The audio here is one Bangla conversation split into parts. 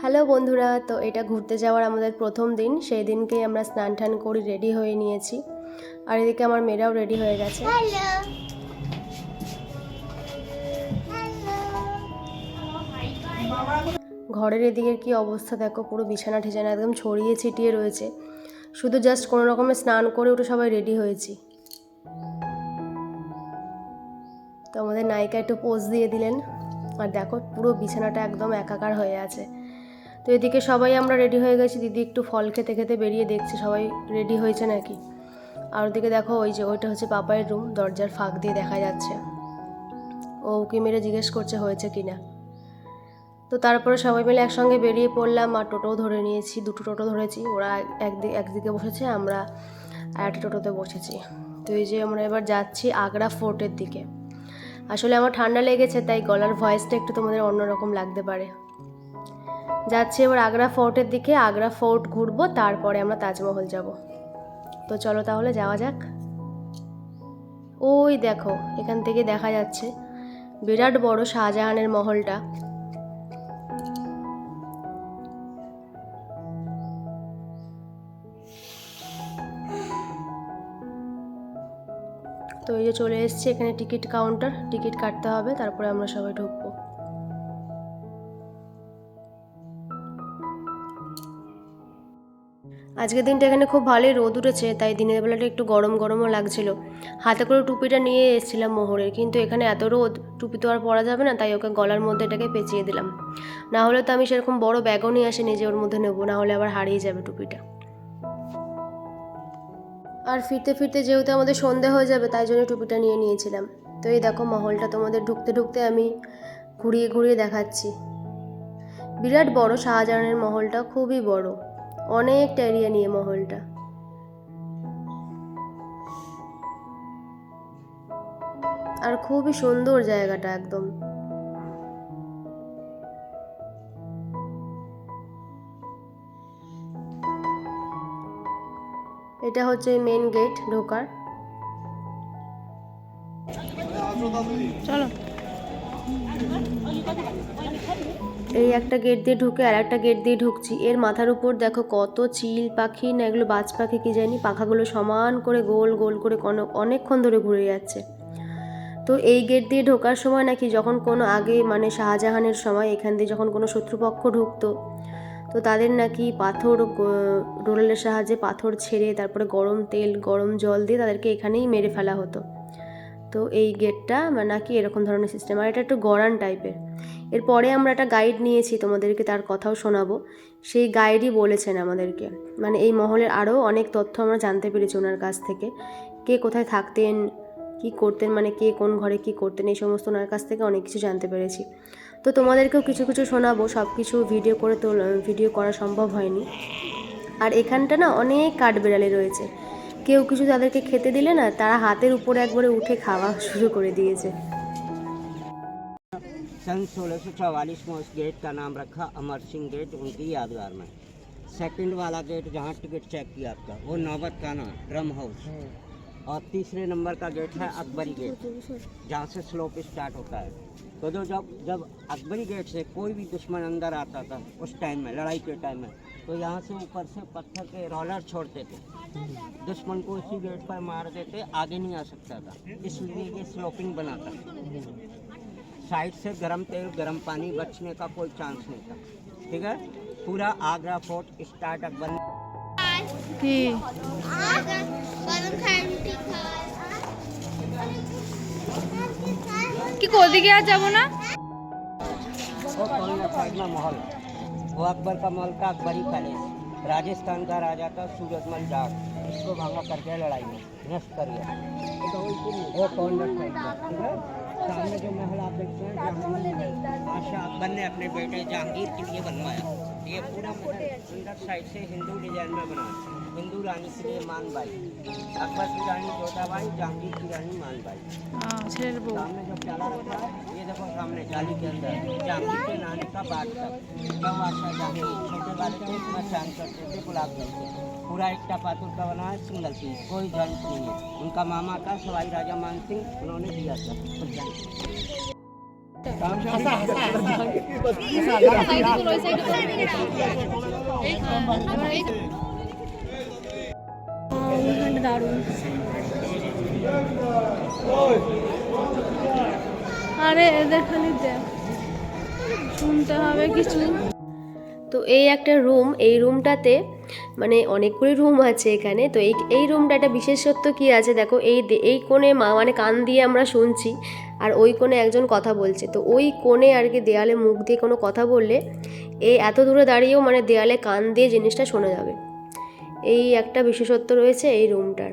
হ্যালো বন্ধুরা তো এটা ঘুরতে যাওয়ার আমাদের প্রথম দিন। সেই দিনকেই আমরা স্নান টান করে রেডি হয়ে নিয়েছি। আর এদিকে আমার মেয়েরাও রেডি হয়ে গেছে। ঘরের এদিকে কি অবস্থা দেখো পুরো বিছানা ঠিছানা একদম ছড়িয়ে ছিটিয়ে রয়েছে। শুধু জাস্ট কোনো রকমে স্নান করে উঠে সবাই রেডি হয়েছি। তো আমাদের নায়িকা একটু পোজ দিয়ে দিলেন। আর দেখো পুরো বিছানাটা একদম একাকার হয়ে আছে। তো এদিকে সবাই আমরা রেডি হয়ে গেছি। দিদি একটু ফল খেতে খেতে বেরিয়ে দেখছি, সবাই রেডি হয়েছে নাকি? আর ওদিকে দেখো, ওই যে ওইটা হচ্ছে পাপায়ের রুম দরজার ফাঁক দিয়ে দেখা যাচ্ছে। ও উকি মেরে জিজ্ঞেস করছে, হয়েছে কিনা? তো তারপরে সবাই মিলে একসঙ্গে বেরিয়ে পড়লাম আর টোটোও ধরে নিয়েছি, দুটো টোটো ধরেছি। ওরা একদিকে একদিকে বসেছে, আমরা একটা টোটোতে বসেছি। তো এই যে আমরা এবার যাচ্ছি আগ্রা ফোর্টের দিকে। আসলে আমার ঠান্ডা লেগেছে, তাই গলার ভয়েসটা একটু তোমাদের অন্যরকম লাগতে পারে। যাচ্ছি এবার আগ্রা ফোর্টের দিকে, আগ্রা ফোর্ট ঘুরবো, তারপরে আমরা তাজমহল যাব। তো চলো তাহলে যাওয়া যাক। ওই দেখো, এখান থেকে দেখা যাচ্ছে বিরাট বড় শাহজাহানের মহলটা। তো এই যে চলে এসেছি, এখানে টিকিট কাউন্টার, টিকিট কাটতে হবে, তারপরে আমরা সবাই ঢুকবো। আজকের দিনটা এখানে খুব ভালোই রোদ উঠেছে, তাই দিনের বেলাটা একটু গরম গরমও লাগছিল। হাতে করে টুপিটা নিয়ে এসেছিলাম মোহরের, কিন্তু এখানে এত রোদ, টুপি তো আর পরা যাবে না, তাই ওকে গলার মধ্যে এটাকে পেঁচিয়ে দিলাম। না হলে তো আমি সেরকম বড় ব্যাগও নিয়ে আসিনি যে ওর মধ্যে নেব, না হলে আবার হারিয়ে যাবে টুপিটা। আর ফিরতে ফিরতে যেহেতু আমাদের সন্ধে হয়ে যাবে, তাই জন্য টুপিটা নিয়ে নিয়েছিলাম। তো এই দেখো মহলটা তোমাদের ঢুকতে ঢুকতে আমি ঘুরিয়ে ঘুরিয়ে দেখাচ্ছি। বিরাট বড় শাহজাহানের মহলটা, খুবই বড়। অনেকটা এরিয়া নিয়ে মহলটা। আর খুবই সুন্দর জায়গাটা একদম। এটা হচ্ছে মেন গেট ঢোকার। চলো। এই একটা গেট দিয়ে ঢুকে আর একটা গেট দিয়ে ঢুকছি। এর মাথার উপর দেখো কত চিল পাখি না এগুলো বাজ পাখি কি জানি? পাখাগুলো সমান করে গোল গোল করে অনেকক্ষণ ধরে ঘুরে যাচ্ছে। তো এই গেট দিয়ে ঢোকার সময় নাকি যখন কোনো আগে মানে শাহজাহানের সময় এখান দিয়ে যখন কোনো শত্রুপক্ষ ঢুকতো, তো তাদের নাকি পাথর রোলের সাহায্যে পাথর ছেড়ে তারপরে গরম তেল, গরম জল দিয়ে তাদেরকে এখানেই মেরে ফেলা হতো। তো এই গেটটা নাকি এরকম ধরনের সিস্টেম আর এটা একটু গড়ান টাইপের এরপরে আমরা একটা গাইড নিয়েছি তোমাদেরকে, তার কথাও শোনাবো। সেই গাইডই বলেছেন আমাদেরকে। মানে এই মহলের আরও অনেক তথ্য আমরা জানতে পেরেছি ওনার কাছ থেকে। কে কোথায় থাকতেন, কি করতেন মানে কে কোন ঘরে কি করতেন, এই সমস্ত ওনার কাছ থেকে অনেক কিছু জানতে পেরেছি। তো তোমাদেরকেও কিছু কিছু শোনাবো। সব কিছু ভিডিও করে তো ভিডিও করা সম্ভব হয়নি। আর এখানটা না অনেক কাঠবেড়ালি রয়েছে। কেউ কিছু তাদেরকে খেতে দিলে না তারা হাতের উপরে একবারে উঠে খাওয়া শুরু করে দিয়েছে सन सोलह सौ चवालीस में उस गेट का नाम रखा अमर सिंह गेट उनकी यादगार में सेकंड वाला गेट जहाँ टिकट चेक किया आपका वो नौबत का नाम ड्रम हाउस और तीसरे नंबर का गेट है अकबरी गेट जहाँ से स्लोप स्टार्ट होता है तो जो जब जब अकबरी गेट से कोई भी दुश्मन अंदर आता था उस टाइम में लड़ाई के टाइम में तो यहाँ से ऊपर से पत्थर के रोलर छोड़ते थे दुश्मन को इसी गेट पर मार देते आगे नहीं आ सकता था इसलिए ये स्लोपिंग बना था साइड से गर्म तेल गर्म पानी बचने का कोई चांस नहीं था ठीक है पूरा आगरा फोर्ट स्टार्ट अकबर কি আগা গরম খাই রুটি খাই কি কোদিকে আর যাবো না वो कौन साइड में महल वो अकबर का मल का अकबरी पैलेस राजस्थान का राजा था सूरजमल जाट इसको भांगा कर गया लड़ाई में नष्ट कर गया। वो कौन सामने जो महल आप देखते हैं अकबर ने अपने बेटे जहांगीर के लिए बनवाया। ये पूरा सुंदर अंदर साइड से हिंदू डिज़ाइन में बना हिंदू रानी के लिए मानबाई अकबर की रानी जोधाबाई जहांगीर की रानी मानबाई हाँ, सामने जो प्याला रखा है देखो, सामने जाली के अंदर के का आशा छोटे वाले को चाँद करते थे, गुलाब जल पूरा एक टापातुर का बना है, सिंगल सिंह कोई जंट नहीं है। उनका मामा का सवाई राजा मान सिंह, उन्होंने दिया था আরে এদের খালি দেখ। শুনতে হবে কিছু। তো এই একটা রুম, এই রুমটাতে মানে অনেকগুলি রুম আছে এখানে। তো এই এই রুমটা একটা বিশেষত্ব কি আছে? দেখো, এই এই কোণে মা মানে কান দিয়ে আমরা শুনছি, আর ওই কোণে একজন কথা বলছে। তো ওই কোণে আর কি দেয়ালে মুখ দিয়ে কোনো কথা বললে এই এত দূরে দাঁড়িয়েও মানে দেয়ালে কান দিয়ে জিনিসটা শোনা যাবে। এই একটা বিশেষত্ব রয়েছে এই রুমটার।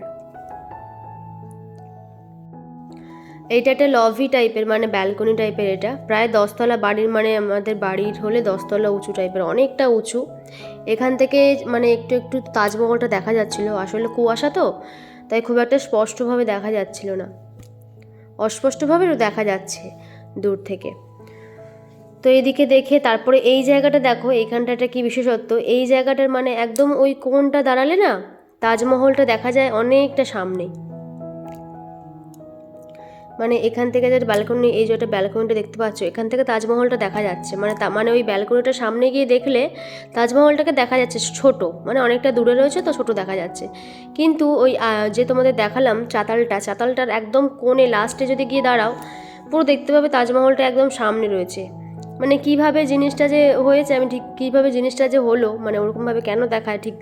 এইটা একটা লভি টাইপের মানে ব্যালকনি টাইপের এটা। প্রায় দশতলা বাড়ির মানে আমাদের বাড়ির হলে দশতলা উঁচু টাইপের, অনেকটা উঁচু। এখান থেকে মানে একটু একটু তাজমহলটা দেখা যাচ্ছিল। আসলে কুয়াশা তো, তাই খুব একটা স্পষ্টভাবে দেখা যাচ্ছিল না। অস্পষ্টভাবে দেখা যাচ্ছে দূর থেকে। তো এদিকে দেখে তারপরে এই জায়গাটা দেখো, এইখানটাটা কি বিশেষত্ব? এই জায়গাটার মানে একদম ওই কোনটা দাঁড়ালে না, তাজমহলটা দেখা যায় অনেকটা সামনে। মানে এখান থেকে যে ব্যালকনি এই যে একটা ব্যালকনিটা দেখতে পাচ্ছ, এখান থেকে তাজমহলটা দেখা যাচ্ছে। মানে তা মানে ওই ব্যালকনিটার সামনে গিয়ে দেখলে তাজমহলটাকে দেখা যাচ্ছে ছোট মানে অনেকটা দূরে রয়েছে তো ছোট দেখা যাচ্ছে। কিন্তু ওই যে তোমাদের দেখালাম চাতালটা, চাতালটার একদম কোণে লাস্টে যদি গিয়ে দাঁড়াও, পুরো দেখতে পাবে তাজমহলটা একদম সামনে রয়েছে। মানে কীভাবে জিনিসটা যে হয়েছে, আমি ঠিক কীভাবে জিনিসটা যে হলো মানে ওরকমভাবে কেন দেখায় ঠিক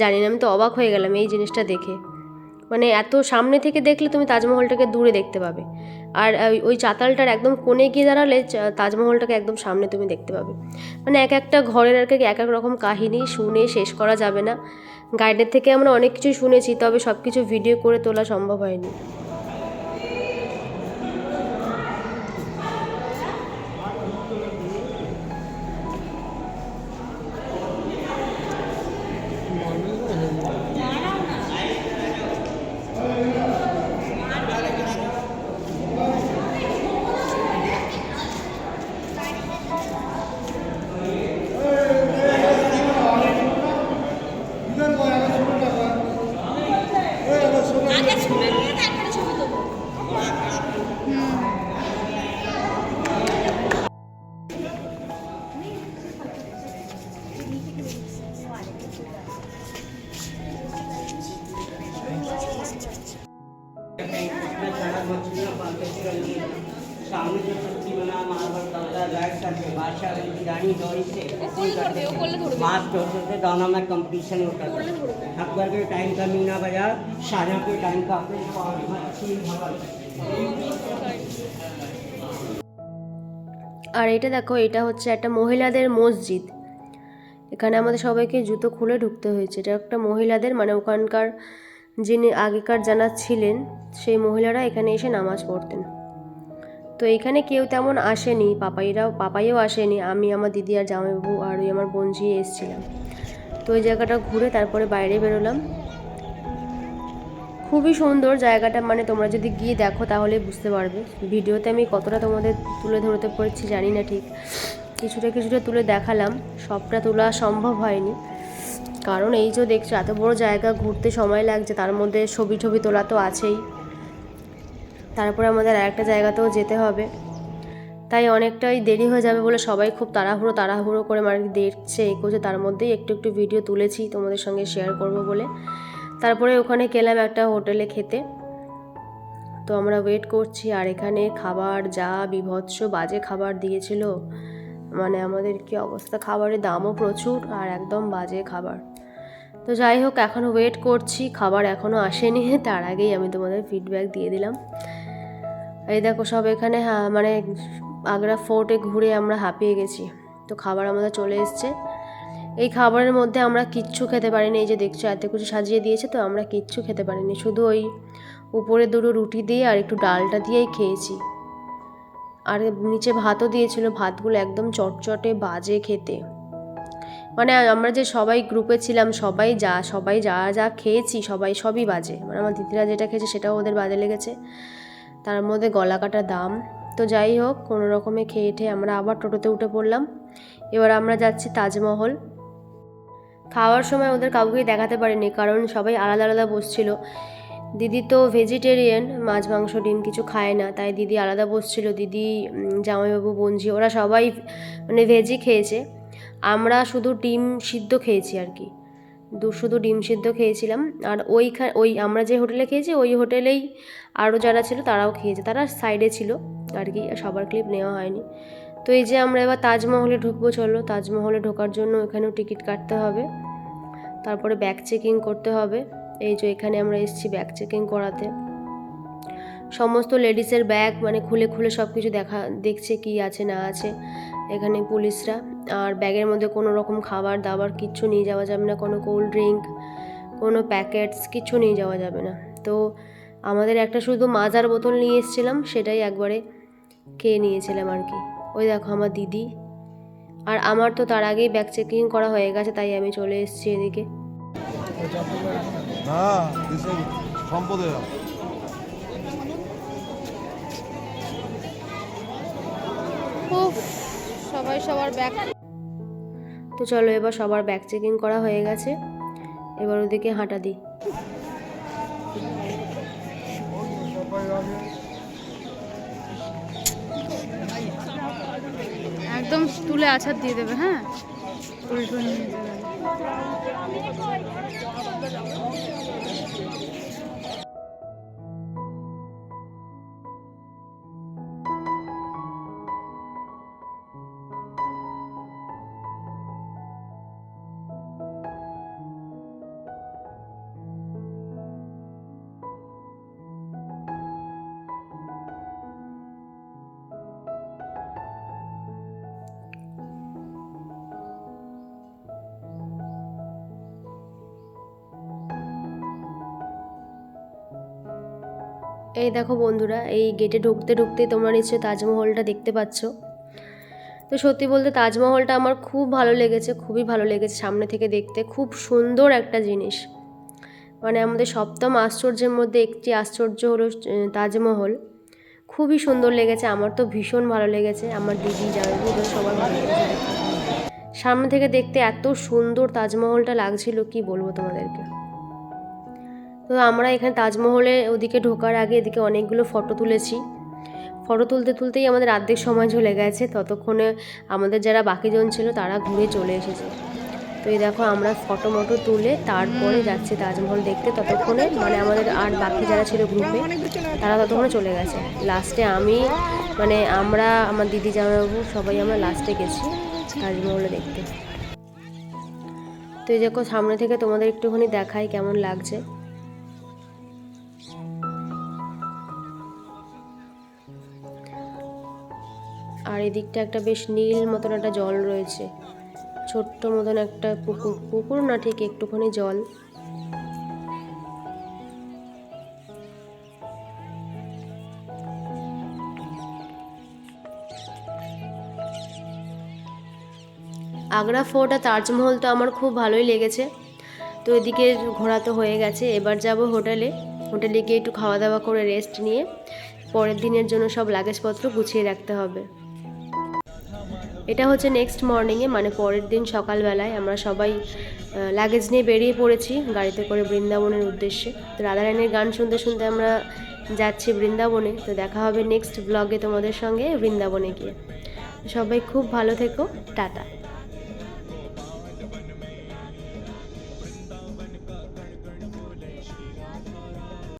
জানি না, আমি তো অবাক হয়ে গেলাম এই জিনিসটা দেখে। মানে এত সামনে থেকে দেখলে তুমি তাজমহলটাকে দূরে দেখতে পাবে। আর ওই- চাতালটার একদম কোণে গিয়ে দাঁড়ালে তাজমহলটাকে একদম সামনে তুমি দেখতে পাবে। মানে এক একটা ঘরের আর এক এক রকম কাহিনী শুনে শেষ করা যাবে না। গাইডের থেকে আমরা অনেক কিছুই শুনেছি, তবে সব কিছু ভিডিও করে তোলা সম্ভব হয়নি। में कंपटीशन होता था अकबर के टाइम का मीना बाजार शाहजहाँ के टाइम का अपने मच्छी भवन আর এটা দেখো এটা হচ্ছে একটা মহিলাদের মসজিদ এখানে আমাদের সবাইকে জুতো খুলে ঢুকতে হয়েছে এটা একটা মহিলাদের মানে ওখানকার যিনি আগেকার জানা ছিলেন সেই মহিলারা এখানে এসে নামাজ পড়তেন তো এখানে কেউ তেমন আসেনি পাপাইরাও পাপাইও আসেনি আমি আমার দিদি আর জামাইবাবু আর ওই আমার বোন ঝিয়ে এসেছিলাম তো ওই জায়গাটা ঘুরে তারপরে বাইরে বেরোলাম। খুবই সুন্দর জায়গাটা মানে তোমরা যদি গিয়ে দেখো তাহলে বুঝতে পারবে। ভিডিওতে আমি কতটা তোমাদের তুলে ধরতে পেরেছি জানি না ঠিক। কিছুটা কিছুটা তুলে দেখালাম, সবটা তোলা সম্ভব হয়নি। কারণ এই যে দেখছ, এত বড় জায়গা ঘুরতে সময় লাগছে, তার মধ্যে ছবি ছবি তোলা তো আছেই। তারপরে আমাদের আরেকটা জায়গাতেও যেতে হবে। তাই অনেকটাই দেরি হয়ে যাবে বলে সবাই খুব তাড়াহুড়ো তাড়াহুড়ো করে মানে দেখছে এই করছে তার মধ্যেই একটু একটু ভিডিও তুলেছি, তোমাদের সঙ্গে শেয়ার করব বলে। তারপরে ওখানে গেলাম একটা হোটেলে খেতে। তো আমরা ওয়েট করছি আর এখানে খাবার যা বিভৎস, বাজে খাবার দিয়েছিল। মানে আমাদের কি অবস্থা? খাবারের দামও প্রচুর আর একদম বাজে খাবার। তো যাই হোক, এখনও ওয়েট করছি, খাবার এখনও আসেনি। তার আগেই আমি তোমাদের ফিডব্যাক দিয়ে দিলাম। এই দেখো সব এখানে হ্যাঁ মানে আগ্রা ফোর্টে ঘুরে আমরা হাঁপিয়ে গেছি। তো খাবার আমাদের চলে এসছে। এই খাবারের মধ্যে আমরা কিচ্ছু খেতে পারিনি। এই যে দেখছ, এত কিছু সাজিয়ে দিয়েছে, তো আমরা কিচ্ছু খেতে পারিনি। শুধু ওই উপরে দুটো রুটি দিয়ে আর একটু ডালটা দিয়েই খেয়েছি। আর নিচে ভাতও দিয়েছিল। ভাতগুলো একদম চটচটে বাজে খেতে। মানে আমরা যে সবাই গ্রুপে ছিলাম, সবাই যা সবাই যা যা খেয়েছি, সবাই সবই বাজে। মানে আমার দিদিরা যেটা খেয়েছে, সেটাও ওদের বাজে লেগেছে। তার মধ্যে গলা কাটা দাম। তো যাই হোক, কোনো রকমে খেয়ে ঠেয়ে আমরা আবার টোটোতে উঠে পড়লাম। এবার আমরা যাচ্ছি তাজমহল। খাওয়ার সময় ওদের কাউকেই দেখাতে পারিনি, কারণ সবাই আলাদা আলাদা বসছিল। দিদি তো ভেজিটেরিয়ান, মাছ, মাংস, ডিম কিছু খায় না, তাই দিদি আলাদা বসছিল। দিদি জামাইবাবু বঞ্জি ওরা সবাই মানে ভেজই খেয়েছে। আমরা শুধু ডিম সিদ্ধ খেয়েছি আর কি। দু, শুধু ডিম সিদ্ধ খেয়েছিলাম। আর ওইখানে ওই আমরা যে হোটেলে খেয়েছি, ওই হোটেলেই আরও যারা ছিল তারাও খেয়েছে, তারা সাইডে ছিল। আর কি, সবার ক্লিপ নেওয়া হয়নি। তো এই যে আমরা এবার তাজমহলে ঢুকবো, চলো তাজমহলে ঢোকার জন্য এখানেও টিকিট কাটতে হবে। তারপরে ব্যাগ চেকিং করতে হবে। এই যে এখানে আমরা এসেছি ব্যাগ চেকিং করাতে। সমস্ত লেডিসের ব্যাগ মানে খুলে খুলে সব কিছু দেখা, দেখছে কি আছে, না আছে এখানে পুলিশরা। আর ব্যাগের মধ্যে কোনো রকম খাবার দাবার কিচ্ছু নিয়ে যাওয়া যাবে না, কোনো কোল্ড ড্রিঙ্ক কোনো প্যাকেটস কিচ্ছু নিয়ে যাওয়া যাবে না। তো আমাদের একটা শুধু মাজার বোতল নিয়ে এসেছিলাম, সেটাই একবারে খেয়ে নিয়েছিলাম আর কি? ওই দেখো আমার দিদি। আর আমার তো তার আগেই ব্যাগ চেকিং করা হয়ে গেছে তাই আমি চলে এসেছি এদিকে। উফ সবাই সবার ব্যাগ তো চলো এবার সবার ব্যাগ চেকিং করা হয়ে গেছে। এবার ওদিকে হাঁটা দিই। একদম তুলে আছাড় দিয়ে দেবে হ্যাঁ? উল্টো নিয়ে যাবে। এই দেখো বন্ধুরা, এই গেটে ঢুকতে ঢুকতে তোমরা নিশ্চয়ই তাজমহলটা দেখতে পাচ্ছ। তো সত্যি বলতে তাজমহলটা আমার খুব ভালো লেগেছে, খুবই ভালো লেগেছে সামনে থেকে দেখতে। খুব সুন্দর একটা জিনিস। মানে আমাদের সপ্তম আশ্চর্যের মধ্যে একটি আশ্চর্য হলো তাজমহল। খুবই সুন্দর লেগেছে, আমার তো ভীষণ ভালো লেগেছে। আমার দিদি জামাইবু সবার ভালো লেগেছে। সামনে থেকে দেখতে এত সুন্দর তাজমহলটা লাগছিল, কি বলব তোমাদেরকে? তো আমরা এখানে তাজমহলে ওদিকে ঢোকার আগে এদিকে অনেকগুলো ফটো তুলেছি। ফটো তুলতে তুলতেই আমাদের অর্ধেক সময় চলে গেছে। ততক্ষণে আমাদের যারা বাকিজন ছিল তারা ঘুরে চলে এসেছে। তো এই দেখো আমরা ফটো মটো তুলে তারপরে যাচ্ছি তাজমহল দেখতে। ততক্ষণে মানে আমাদের আর বাকি যারা ছিল গ্রুপে তারা ততক্ষণে চলে গেছে। লাস্টে আমি মানে আমরা আমার দিদি জামাইবাবু সবাই আমরা লাস্টে গেছি তাজমহলে দেখতে। তো এই দেখো সামনে থেকে তোমাদের একটুখানি দেখাই কেমন লাগছে। আর এদিকটা একটা বেশ নীল মতন একটা জল রয়েছে। ছোট্ট মতন একটা পুকুর। পুকুর না, ঠিক একটুখানি জল। আগ্রা ফোর্ট আর তাজমহল তো আমার খুব ভালোই লেগেছে। তো এদিকে ঘোরা তো হয়ে গেছে। এবার যাব হোটেলে। হোটেলে গিয়ে একটু খাওয়া দাওয়া করে রেস্ট নিয়ে। পরের দিনের জন্য সব লাগেজপত্র গুছিয়ে রাখতে হবে। এটা হচ্ছে নেক্সট মর্নিংয়ে মানে পরের দিন সকালবেলায় আমরা সবাই লাগেজ নিয়ে বেরিয়ে পড়েছি গাড়িতে করে বৃন্দাবনের উদ্দেশ্যে। তো রাধারানীর গান শুনতে শুনতে আমরা যাচ্ছি বৃন্দাবনে। তো দেখা হবে নেক্সট ব্লগে তোমাদের সঙ্গে বৃন্দাবনে গিয়ে। সবাই খুব ভালো থেকো। টাটা।